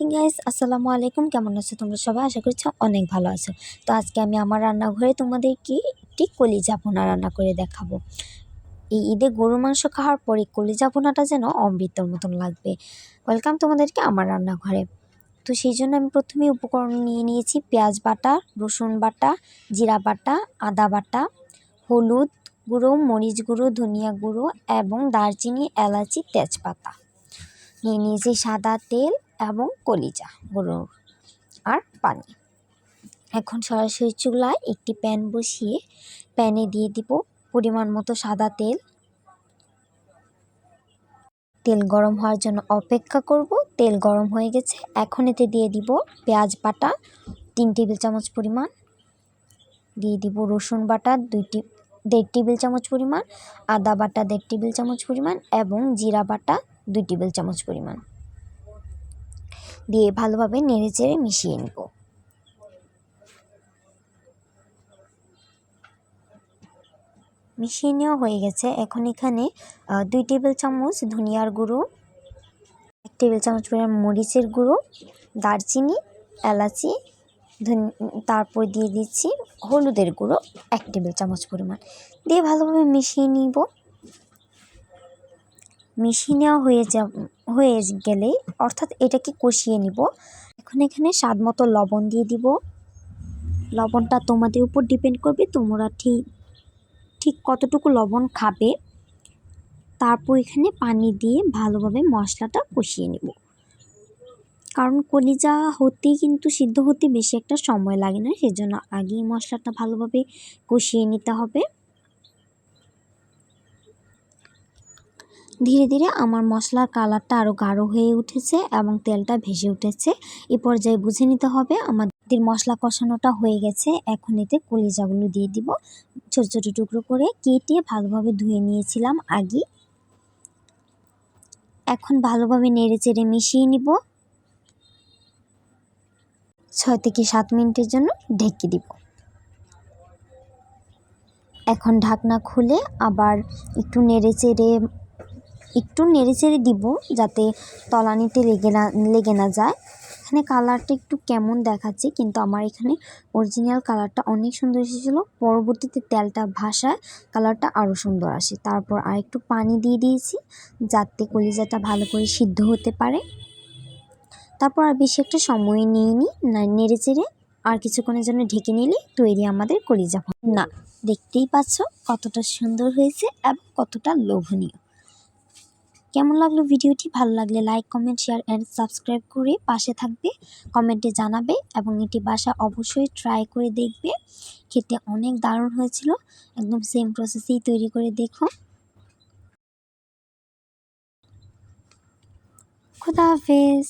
Guys আসসালামু আলাইকুম। কেমন আছো তোমরা সবাই? আশা করছি অনেক ভালো আছো। তো আজকে আমি আমার রান্নাঘরে তোমাদেরকে একটি কলিজা রান্না করে দেখাবো। এই ঈদে গরু মাংস খাওয়ার পরে কলিজা ভুনাটা যেন অমৃতর মতন লাগবে। ওয়েলকাম তোমাদেরকে আমার রান্নাঘরে। তো সেই জন্য আমি প্রথমে উপকরণ নিয়ে নিয়েছি পেঁয়াজ বাটা, রসুন বাটা, জিরা বাটা, আদা বাটা, হলুদ গুঁড়ো, মরিচ গুঁড়ো, ধনিয়া গুঁড়ো এবং দারচিনি, এলাচি, তেজপাতা। নিয়ে নিয়েছি সাদা তেল এবং কলিজা গরুর আর পানি। এখন সরাসরি চুলায় একটি প্যান বসিয়ে প্যানে দিয়ে দিব পরিমাণ মতো সাদা তেল। তেল গরম হওয়ার জন্য অপেক্ষা করব। তেল গরম হয়ে গেছে। এখন এতে দিয়ে দিব পেঁয়াজ বাটা, তিন টেবিল চামচ পরিমাণ। দিয়ে দিব রসুন বাটা দুইটি দেড় টেবিল চামচ পরিমাণ। আদা বাটা, দেড় টেবিল চামচ পরিমাণ এবং জিরা বাটা, দুই টেবিল চামচ পরিমাণ। দিয়ে ভালোভাবে নেড়ে চেড়ে মিশিয়ে নেব। মিশিয়ে নেওয়া হয়ে গেছে। এখন এখানে দুই টেবিল চামচ ধনিয়ার গুঁড়ো, এক টেবিল চামচ পরিমাণ মরিচের গুঁড়ো, দারচিনি, এলাচি তারপর দিয়ে দিচ্ছি হলুদের গুঁড়ো, এক টেবিল চামচ পরিমাণ। দিয়ে ভালোভাবে মিশিয়ে নিব। মিশিয়ে নেওয়া হয়ে যা, হয়ে গেলে অর্থাৎ এটাকে কষিয়ে নিব। এখন এখানে স্বাদ মতো লবণ দিয়ে দিব। লবণটা তোমাদের উপর ডিপেন্ড করবে তোমরা ঠিক ঠিক কতটুকু লবণ খাবে। তারপর এখানে পানি দিয়ে ভালোভাবে মশলাটা কষিয়ে নেব। কারণ কলিজা হতেই কিন্তু সিদ্ধ হতে বেশি একটা সময় লাগে না, সেজন্য আগেই মশলাটা ভালোভাবে কষিয়ে নিতে হবে। ধীরে ধীরে আমার মশলার কালারটা আরও গাঢ় হয়ে উঠেছে এবং তেলটা ভেসে উঠেছে। এ পর্যায়ে বুঝে নিতে হবে আমাদের মশলা কষানোটা হয়ে গেছে। এখন এতে কলিজাগুলো দিয়ে দিব। ছোটো ছোটো টুকরো করে কেটে ভালোভাবে ধুয়ে নিয়েছিলাম আগে। এখন ভালোভাবে নেড়ে চেড়ে মিশিয়ে নিব। ছয় থেকে সাত মিনিটের জন্য ঢেকে দিব। এখন ঢাকনা খুলে আবার একটু নেড়ে চেড়ে একটু নেড়ে চেড়ে দিব যাতে তলানিতে লেগে না লেগে না যায়। এখানে কালারটা একটু কেমন দেখাচ্ছে, কিন্তু আমার এখানে অরিজিনাল কালারটা অনেক সুন্দর এসেছিল। পরবর্তীতে তেলটা ভাসায় কালারটা আরও সুন্দর আসে। তারপর আর একটু পানি দিয়ে দিয়েছি যাতে কলিজাটা ভালো করে সিদ্ধ হতে পারে। তারপর আর বেশি একটা সময় নিয়ে নিই নেড়ে চেড়ে আর কিছুক্ষণের জন্য ঢেকে নিলে তৈরি আমাদের কলিজা না, দেখতেই পাচ্ছ কতটা সুন্দর হয়েছে এবং কতটা লোভনীয়। কেমন লাগল ভিডিওটি? ভালো লাগলে like comment share and subscribe করে পাশে থাকবে কমেন্টে জানাবে এবং এটি বাসা অবশ্যই ট্রাই করে দেখবে। খেতে অনেক দারুণ হয়েছিল, একদম সেম প্রসেসেই তৈরি করে দেখো খুদা হাফেজ।